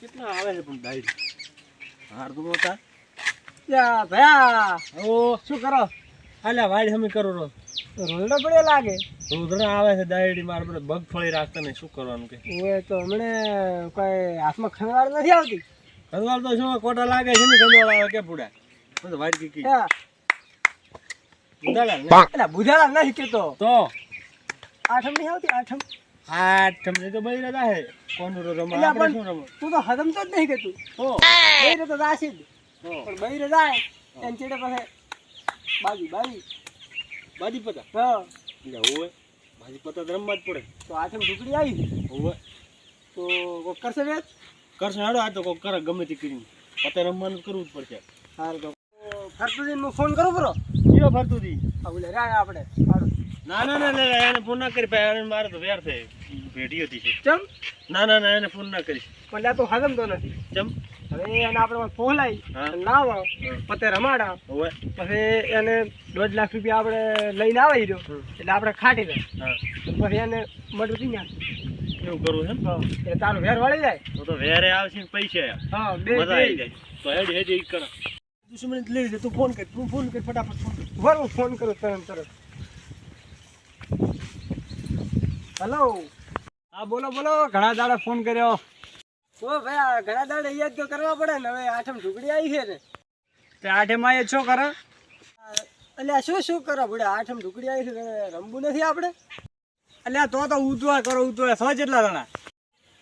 કેટલા આવે છે પણ ડાયરી હાર તો નહોતા યા ભયા! ઓ શું કરો? હાલે વાડી હમી કરો રો રોલડો પડ્યો લાગે. રુદ્રા આવે છે ડાયરી માર બધે બગ ફળી રાખતા ને શું કરવાનું કે? ઓએ તો હમણે કોઈ હાથમાં ખંગાળ નથી આવતી? ખંગાળ તો શું કોટા લાગે છે ને ખંગાળ આવે કે પૂડા હું તો વાડ કીકી. એટલે બુધાલા નથી કેતો. તો? આઠમ નહીં આવતી? આઠમ? આ તમને તો બળી રહ્યા હે કોનું રો એટલે આપણે શું રમવા? તું તો હદમ તો જ નહીં કેતું તો બૈરે તો રાશી જ. પણ પણ બૈરે જાય એન ચેડે પાસે બાજી બાજી. બાજી પતા? હા. એટલે ઓવે બાજી પતા રમવા જ પડે. તો આઠમ ઢુકડી આવી. હોવે. તો કોક કરશે વેચ કરશે હાડો આ તો કોક કરે ગમે તે કરીને. પતે રમવાનું કરવું જ પડશે. સારું તો. ફરતુદીનનું ફોન કરું બરો કયો ફરતુદી આ બોલે રા આપણે સારું ના ના ના ના એને ફોન ના કરી એને મારે તો વેર થાય ભેટી હતી છે. ચમ? ના ના ના એને ફોન ના કરીશ પણ તો હદમ તો નથી. ચમ? હવે એને આપણે ફોલાઈ. લાવો પતે રમાડા. પછી એને દોઢ લાખ રૂપિયા આપણે લઈને આવે રહ્યો એટલે આપણે ખાટી દે. હા. પછી એને મટું નાખ એવું કરવું એમ? એટલે તારું વેર વળી જાય. તો તો વેરે આવશે ને પૈસા. હા બે મજા આવી જાય. તો હેડ હેડ ઈ કર. દુશ્મન લઈ લે તું ફોન કર તું ફોન કર ફટાફટ ફોન કર. ફોન કરું તરત તરત. હેલો હા બોલો બોલો. ઘણા દાડા ફોન કર્યો. તો ભાઈ આ ઘણા દાડા યાદ તો કરવા પડે ને હવે આઠમ ઢુકડી આવી છે ને. તે આઠમમાં એ છો કરે? એટલે શું શું કરો ભડે? આઠમ ઢુકડી આવી છે રમવું નથી આપણે? એટલે તો તો ઉતવા કરો ઉતવા સો જેટલા જણા.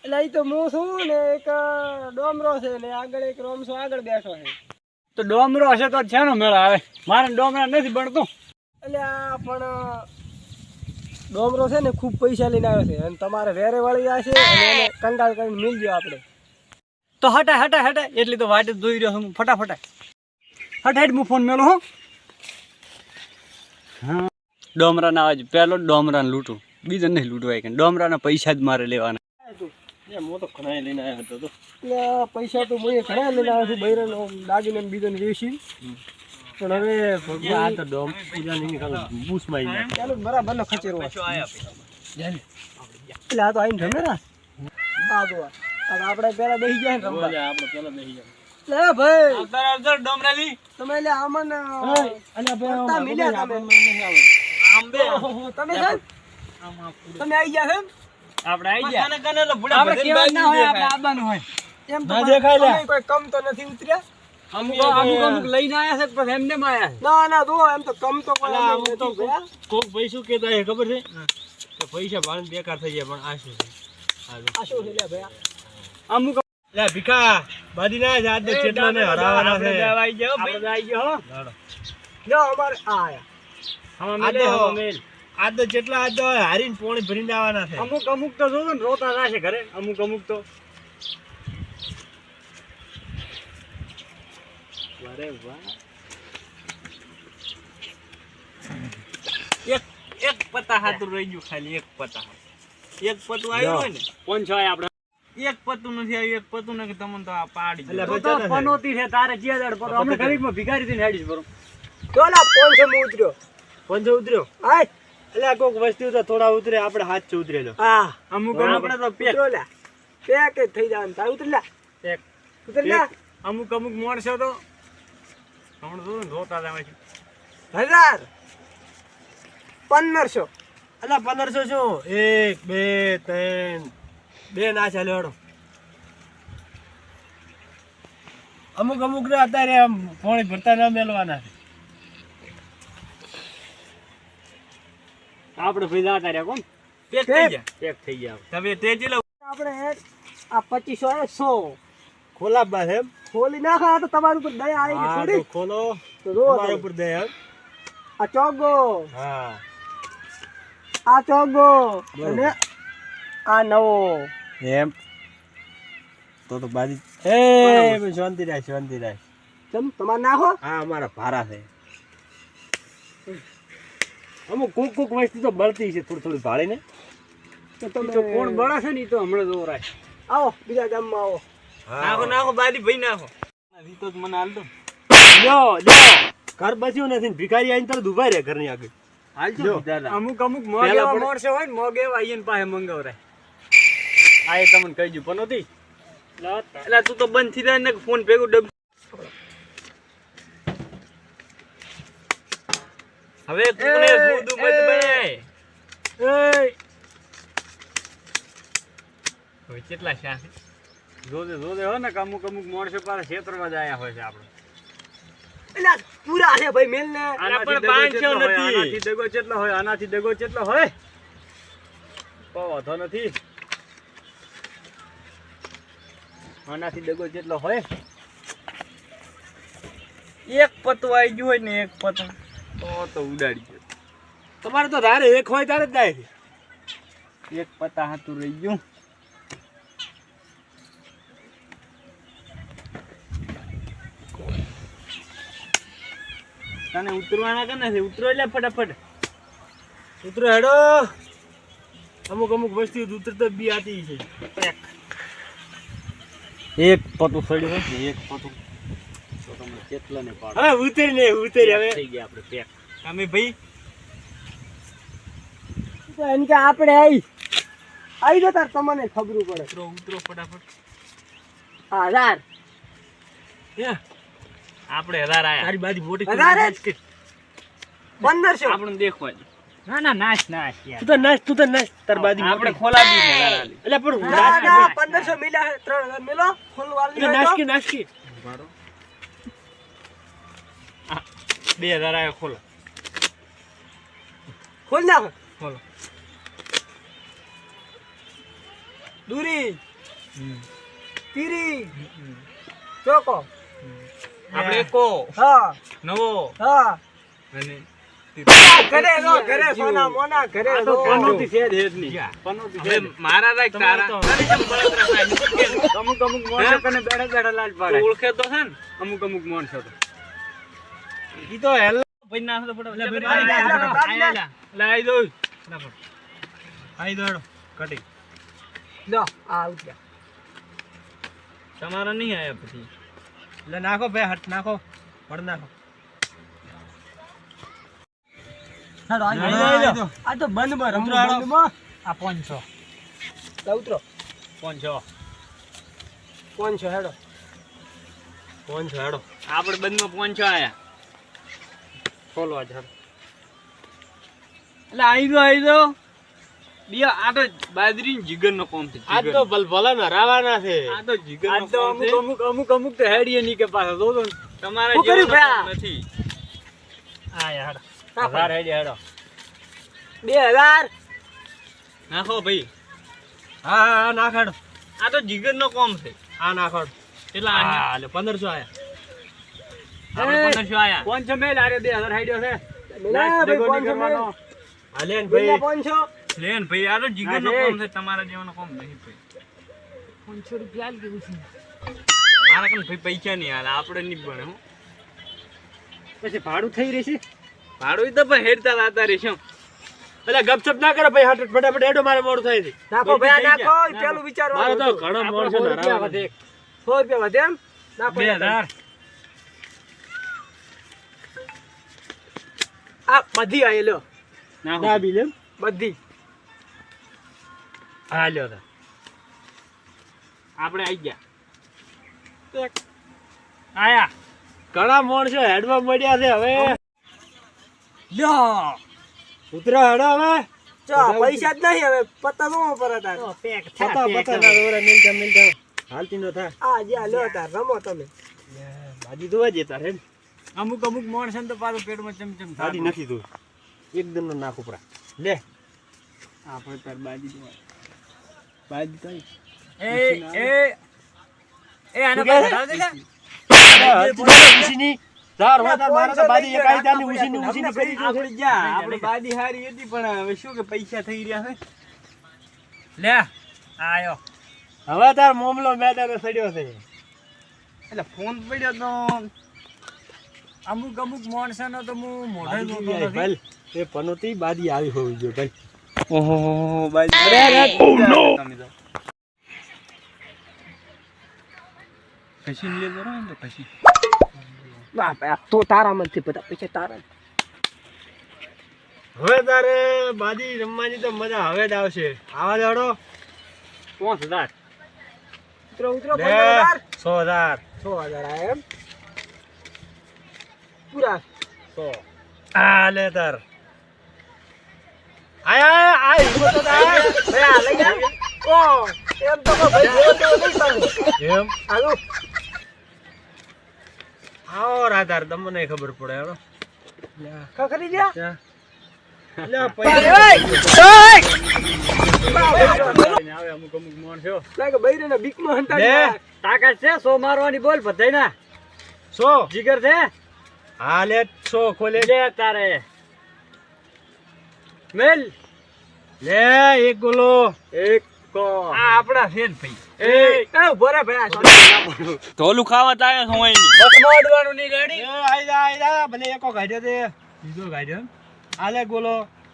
એટલે એ તો હું છું ને એક ડોમરો છે ને આગળ એક રોમસો આગળ બેઠો છે. તો ડોમરો હશે તો છે મેળ. આવે મારે ડોમરા નથી બનતું. એટલે પણ ડોમરો છે ને ખૂબ પૈસા લઈને આવ્યો છે. અને તમારે વેરે વળી જશે અને એને કંગાળ કરીને મિલજો આપણે. તો હટા હટા હટા એટલી તો વાટ જ જોઈ રહ્યો છું હું. ફટાફટ. હટ હટ હું ફોન મેલો હો. હા. ડોમરાના આવાજ પહેલો ડોમરાને લૂંટું. બીજા નહીં લૂંટવાય કે. ડોમરાના પૈસા જ મારે લેવાના. હું તો ઘણા લઈને આવ્યો હતો પૈસા તો મેં ઘણા લઈને આવ્યો છું. બૈરાનો દાગીને બીજાને બીજોને વેચી પણ હવે ભગવાન આ તો ડોમ પૂજા નહીં ખાલી બૂસ મારી આવી ચાલો બરાબર નો ખચેરો એટલે આ તો આઈને રમે રા. આ. આપણે પેલા બેસી જાય ને રમવા. આપણે પેલા બેસી જાય લે ભાઈ. તમે એટલે આમાં ને અલ્યા કરતા મિલ્યા તમે. ઓહો, તમે સાહેબ તમે આવી ગયા એમ? આપણે આવી ગયા. આપણે કેવા ના હોય આપણે આવવાનું હોય. એમ તો દેખાય લે. કોઈ કમ તો નથી ઉતર્યા. અમુક અમુક અમુક લઈને આવ્યા છે પછી એમને આવ્યા ના ના દો એમ તો કમ તો કોઈ અલા, અમે અમુક તો નથી ગયા. કોક પૈસું કેતા ખબર છે? કે પૈસા ભાણ બેકાર થઈ જાય પણ આ શું છે? આ શું છે લે ભાઈ અમુક લે ભીખા બાદી ના જાત દે ચેટલો ને હરાવાના છે. આવી ગયો હો. લાડો. જો અમારે આ આયા. આ તો જેટલા આ તો હારીને પોણી ભરીને આવવાના છે. અમુક અમુક તો ને રોતા થશે ઘરે. અમુક અમુક તો. અરે વાહ એક એક પત્તા હાથું રહી ગયું ખાલી એક પત્તા એક પતું આવ્યું હોય ને? કોણ છો આપણે? એક પતું નથી આવ્યું એક પતું નથી તમને તો આ પાડી તો તો. પનોતી છે તારે જે દાડ પડો આપણે ઘડીકમાં ભિખારી થઈને હેડીશ બરો ચોલા પોનસો માં ઉતર્યો. પંજો ઉતર્યો? આય એટલે કોક વસ્તુ તો થોડા ઉતરે આપણે હાથ છે ઉતરેલો. હા. અમુક આપણે તો પેક. પેક થઈ જાય તારે ઉતર લ્યા એક ઉતર લ્યા અમુક અમુક માણસો તો હમણાં જોયું ને રોતા જ આવે છે હજાર! પંદરસો. અલા પંદરસો શું? એક બે ત્રણ. બે ના ચાલ્યો અમુક અમુક ને અત્યારે આમ પોણી ભરતા ના મેલવાના આપણે ભાઈ જાતા રહ્યા કોણ? પેક થઈ ગયા પેક થઈ ગયા. તમે તે જ લો આપણે આ પચીસો સો. ખોલાબા છે એમ. ખોલી નાખો આ તો તમારી ઉપર દયા આવી ગઈ થોડી ખોલો. તો જો તમારા ઉપર દયા એમ. આ ચોગો. હા. આ ચોગો. અને આ નવો. એમ. તો તો બાજી એ શાંતિ રાખ શાંતિ રાખ. ચમ તમારે નાખો? હા અમારા ભારા છે. અમુક કોક કોક વસ્તુ તો બળતી છે થોડી થોડી ભાળીને. તો તમે કોણ બળા છે ને તો હમણાં જોરાય આવો બીજા ગામમાં આવો. નાખો નાખો બાદી ભાઈ નાખો. રીતો જ મને હાલ દો જો જો ઘર બચ્યું નથી ભિખારી આવીને તરત ઊભા રહે ઘરની આગળ. હાલજો જો. અમુક અમુક મોગેવા પડે. હોય ને મોગેવા અહીંયા પાસે મંગાવરાય. આ એ તમને કહી દઉં પનોતી એટલે તું તો બંધ થઈ જાય ને ફોન ભેગું ડબ હવે કોને એ, સૂદું મત બનાય એય હવે કેટલા શાહ છે? જોજે જોજે હો ને કે અમુક અમુક માણસો પાસે ક્ષેત્રમાં જ આયા હોય છે આપણે. એલા પૂરા છે ભાઈ મેલ ને પણ પાંચસો નથી. આનાથી દગો કેટલો હોય આનાથી દગો કેટલો હોય. કોઈ વાંધો નથી. આનાથી દગો કેટલો હોય. એક પતું આવી ગયું હોય ને એક પતું તો તો ઉડાડી ગયો. તમારે તો ધારે એક હોય ત્યારે જ જાય એક પતા હાથું રહી ગયું. તને ઉતરવાના કે નથી? ઉતરો એટલે ફટાફટ. ઉતરો હેડો. અમુક અમુક વસ્તુ ઉતરતો બી આતી છે. એક. પતું સડ્યું હોય ને એક પતું. તો તમને કેટલા ને પાડો હા ઉતરી ને ઉતરી હવે. થઈ ગયા આપણે પેક. અમે ભાઈ. એમ કે આપણે આવી આવી જો તાર તમને ખબર પડે. ઉતરો ઉતરો ફટાફટ. હા યાર આપણે હજાર આયા. તારી બાજુ મોટી હજાર જ? પંદરસો. આપણને દેખવા ના ના નાશ નાશ તું તો નાશ તું તો નાશ. તાર બાજુ આપણે ખોલા દી એટલે પણ ના ના પંદરસો મિલ્યા છે, ત્રણ હજાર મિલો. ફૂલ વાલી નાશ કે નાશ કે. બે હજાર આયા ખોલા. ખોલ નાખો ખોલો. દૂરી. તીરી. ચોકો. આપણે એકો. હા. નવો. હા. અને ઘરે રો ઘરે સોના મોના ઘરે તો પનોતી છે જ હેતની. પનોતી છે મારા રાખ તારા. તમારે તો- તારી જેમ બળતરા થાય. નથી કે અમુક અમુક માણસો કને બેઠા બેઠા લાજ પાડે. ઓળખે તો છે ને. અમુક અમુક માણસો તો. ઈ તો હેલ. ભાઈ નાખો તો ફટાફટ. લે, જબરી ભાઈ, આઈ દોડો કટી લો આ ઉઠ્યા. તમારા નહીં આયા પછી. એટલે નાખો ભાઈ હટ નાખો વડ નાખો. આ તો બંધમાં રમવું, ઉતરો, આ પાંચસો ઉતરો. પાંચસો પાંચસો હેડો. પાંચસો હેડો. આપણે બંધમાં પહોંચો આયા. ખોલવા જ એટલે આવી ગયો આવી ગયો. બે આ તો બાજરી જીગર નો કોમ છે આ તો ભલભલા ના રાવાના છે. આ તો જીગર નો તો અમુક અમુક અમુક અમુક તો હેડીએ ની કે પાછા. જો તમારા? કોમ નથી. આ યાર હજાર હેડી હેડો. બે હજાર? નાખો ભાઈ. હા હા હા આ તો જીગર નો કોમ છે. આ નાખો કેટલા આયા? હા એટલે પંદરસો આયા. પંદરસો આયા. છે મેલ આરે બે હજાર હેડ્યો છે. મિલા નાખ, ભાઈ દગો નહીં હાલે ને મિલા ભાઈ લે ને તો જીગર નો કોમ છે. તમારા જેવાનો કોમ નહીં ભાઈ. પાંચસો રૂપિયા આલી દીધું છે. મારા કને ભાઈ પૈસા નહીં હાલ આપણે નહીં બને હું. પછી ભાડું થઈ રહેશે? ભાડું તો ભાઈ હેડતા લાતા રહેશે એટલે ગપચપ ના કરે ભાઈ હાટ ફટાફટ એડો મારે મોડું થાય છે. નાખો ભાઈ નાખો પેલું વિચારો મારે તો ઘણો ઘણા છે રૂપિયા વધે. 100 રૂપિયા વધે એમ? નાખો 2000 આ બધી આયેલો લ્યો. બી લે બધી. હા લ્યો તો. આપણે આઈ ગયા. આયા. ઘણા માણસો હેડમાં મળ્યા છે હવે. લ્યો. ઉતરો હેડો હવે. ચો પૈસા જ નહીં હવે. પત્તા નો પર હતા પતા પતા ના દોરા મિલતા મિલતા. હાલતી નો થા. આ જ્યાં લ્યો તાર રમો તમે. ભાજી ધોવા જતા રે અમુક અમુક માણસ તો પાછું પેટમાં ચમચમ બાજી નથી ધોઈ. એકદમ નો નાખ ઉપરા લે આપણે તાર બાજી તો બાજી તો એ એ એ આના? પર હટાવ દે. ઉસીની તાર મારે તો બાજી એક આઈ તારની ઉસીની ઉસીની કરી દો આપણે ગયા આપણે બાજી હારી હતી પણ હવે શું કે પૈસા થઈ રહ્યા છે? લે આયો. હવે તાર મામલો મેદાને સડ્યો છે. એટલે ફોન પડ્યો તો અમુક અમુક માણસોનો તો હું મોઢે બાજી જોતો આવી, નથી. ભાઈ. એ પનોતી બાદી આવી હોવી જોઈએ ભાઈ ઓહો બાજી અરે, તમે તો કશી લે જરો ને તો કશી બાપ આ તો તારામાંથી બધા પૈસા તારા હવે તારે બાજી રમવાની તો મજા હવે જ આવશે આવા જાડો પાંચ હજાર ઉતરો ઉતરો સો હજાર છ હજાર આ એમ પૂરા સો. આ લે તાર. આય આય હિંમત તો આય. ભાઈ આ લઈ આવ. ઓ એમ તો કહો ભાઈ જોવો તો નહીં પાછું એમ? હાલો. આવો રાધાર તમને ખબર પડે હેડો ખખરી ત્યાં. લે પૈસા. આવે અમુક અમુક મોણ થયો લાગે બૈરીને બીકમાં લે. હંતાડી તાકાત છે સો મારવાની બોલ બધાય ના સો. જીગર છે? હા લે સો ખોલે. લે તારે. મેલ લે એક ગોલો એક કો આ આપણા છે જ ભાઈ એ એ ઊભો ભાઈ ના ઢોલું ખાવા તાય હોય નહીં બસ મોડવાનું નહીં રેડી એ આઈ જા આઈ જા ભલે એકો ગાડ્યો તે બીજો ગાડ્યો આ ગોલો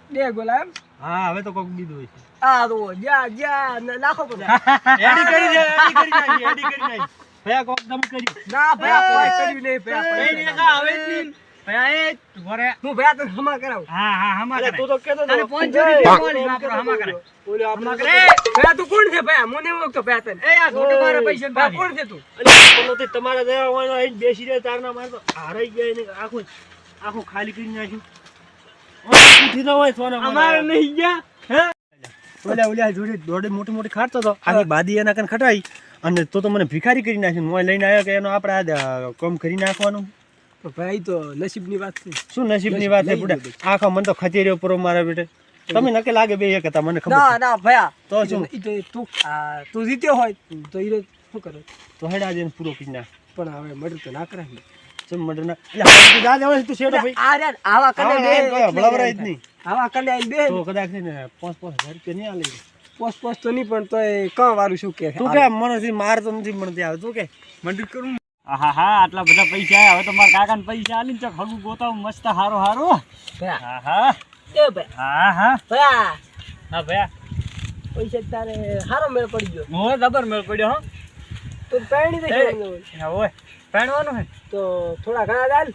બે ગોલા એમ હા હવે તો કોક બીજો છે આ તો જા જા ન- નાખો બધા એડી કરી દે એડી કરી નાખી એડી કરી નાખી ભયા કોક દમ કરી ના કોઈ કર્યું નહીં હું ભાઈ તને હમા કરાવું. હા હા હમા અરે તું તો કેતો તારે પાંચ જોડી દેવાની વાપરો હમા કરે ઓલો હમા આપણે ભાઈ તું કોણ છે ભાઈ? મને એવું તો ભાઈ તને. એ આ છોટો મારે પૈસા ભાઈ કોણ છે તું? બોલો તે તમારા જેવા હોય અહીં બેસી રહે તારના માર તો હારાઈ ગયા ને આખું આખું ખાલી કરી નાખ્યું. ઉઠી તો હોય સોના અમારે નહીં ગયા? હે? ઓલા ઓલા જોડે દોડે મોટી મોટી ખાતો હતો આની બાદી એના કન ખટાઈ. અને તો તો મને ભિખારી કરી નાખ્યું. મોય લઈને આવ્યો કે એનો આપણે આ કામ કરી નાખવાનું. ભાઈ તો નસીબની વાત છે. શું નસીબની વાત છે બુડા? આખા મન તો ખચેરીઓ પરો મારા બેટે. તમે નકે લાગે બે એક હતા મને ખબર ના ના ભયા. તો શું? તું તું જીત્યો હોય તો ઈ શું કરે? તો હેડા જઈને પૂરો કરી પણ હવે મર્ડર તો ના કરાય ને. ચમ મર્ડર ના એટલે તું જા જવા તું શેઠો ભાઈ? આ રહ્યા આવા કને બે જ નહીં. આવા કને બે તો કદાચ ને પાંચ પાંચ હજાર રૂપિયા નહીં આલે. પોસ પોસ તો નહીં પણ તોય કાં વારું શું કે? તું કે મને માર તો નથી મળતી આવે તું કે? મંડી કરું હા હા આટલા બધા પૈસા હવે તો મારા કાકાને પૈસા આલી ને હગુ ગોતાવું મસ્ત હારો હારો. હા હા હા હા ભયા હા ભયા પૈસા તારે હારો મેળ પડી ગયો. મોહ જબર મેળ પડ્યો હો. તો પહેણી દે હોય. હા હે? તો થોડા ઘણા દાલ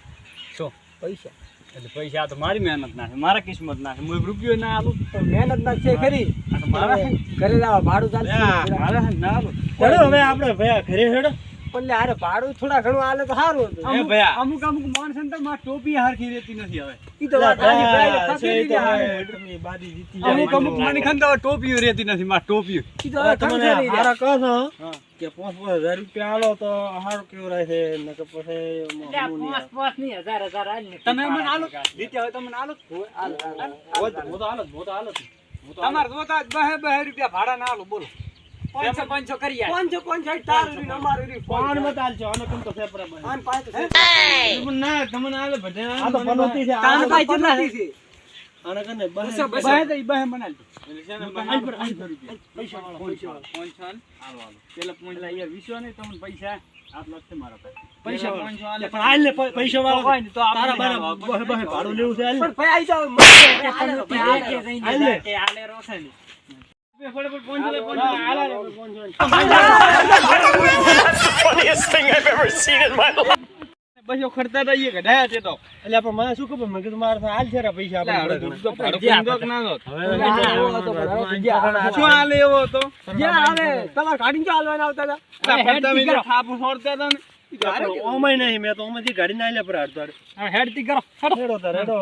શું? પૈસા. એટલે પૈસા તો મારી મહેનત ના છે મારા કિસ્મત ના છે. હું રૂપિયો ના આલું મહેનત ના છે ખરી. મારા ઘરે જવા ભાડું ચાલશે. હા, થોડા. મારા ના આલું ચલો હવે આપણે ભયા ઘરે હેડો. પણ લે હારે ભાડું થોડા ઘણું આલે તો સારું હતું. અમુક અમુક અમુક માણસ તો ટોપી હરખી રહેતી નથી હવે. ઈ તો વાત તો જાય. અમુક અમુક મને ખંતા ટોપીઓ રહેતી નથી મારી ટોપીઓ. ઈ તો હવે હવે તમને હારા કહો છો કે પાંચ પાંચ હજાર રૂપિયા આલો તો હારું કેવું રહે છે પછી આવે. તમે મને આલો? જીત્યા હોય તો આલો. હું તો હાલત, હું તો હાલત. તમારે જોતા બહે રૂપિયા ભાડા ના આલો બોલો. પાંચસો પાંચસો કરી. પાંચસો પંચાયત તારું રહ્યું ને અમારું રહ્યું. પાન મત આલજો, અને કમ તો સેપરા પાસે તો છે. પણ ના, તમને આલે ભજે આ તો પનોતી છે, કાન તાન તો પાસે છે? આના કને બહે- બસો, બસો. બહે તો ઈ બહે મને આલજો. પર, આઈ પર પૈસા વાળો, પૈસા વાળો. પાંચસો આલ, આલો, આલો. પેલા પાંચ લા યાર વીસો નહીં તમને પૈસા આઠ લાખ મારા પાસે. પૈસા વાળો. પાંચસો આલે. પૈસા. તો તારા બહે બહે ભાડું લેવું છે, પણ ભાઈ આઈ. આલે ભાઈ કે આલે. બસો ખર્ચા રહીએ કે છે તો. એટલે પણ મને શું ખબર? મેં કીધું મારે હાલ છે પૈસા આપણે આપણે ઘણા. ભાડું કીધું કે ના દો. હવે હા, એવો હતો પણ હવે તો જ્યાં શું હાલે એવો હતો? તમારે ગાડીમાં ક્યાં હાલવાના આવતા હતા? થાપ હતા ને. ઓમાય નહીં મેં તો ઓમેથી ગાડી ના લે પર હાડતો હાડ. કરો હેડો તાર, હેડો.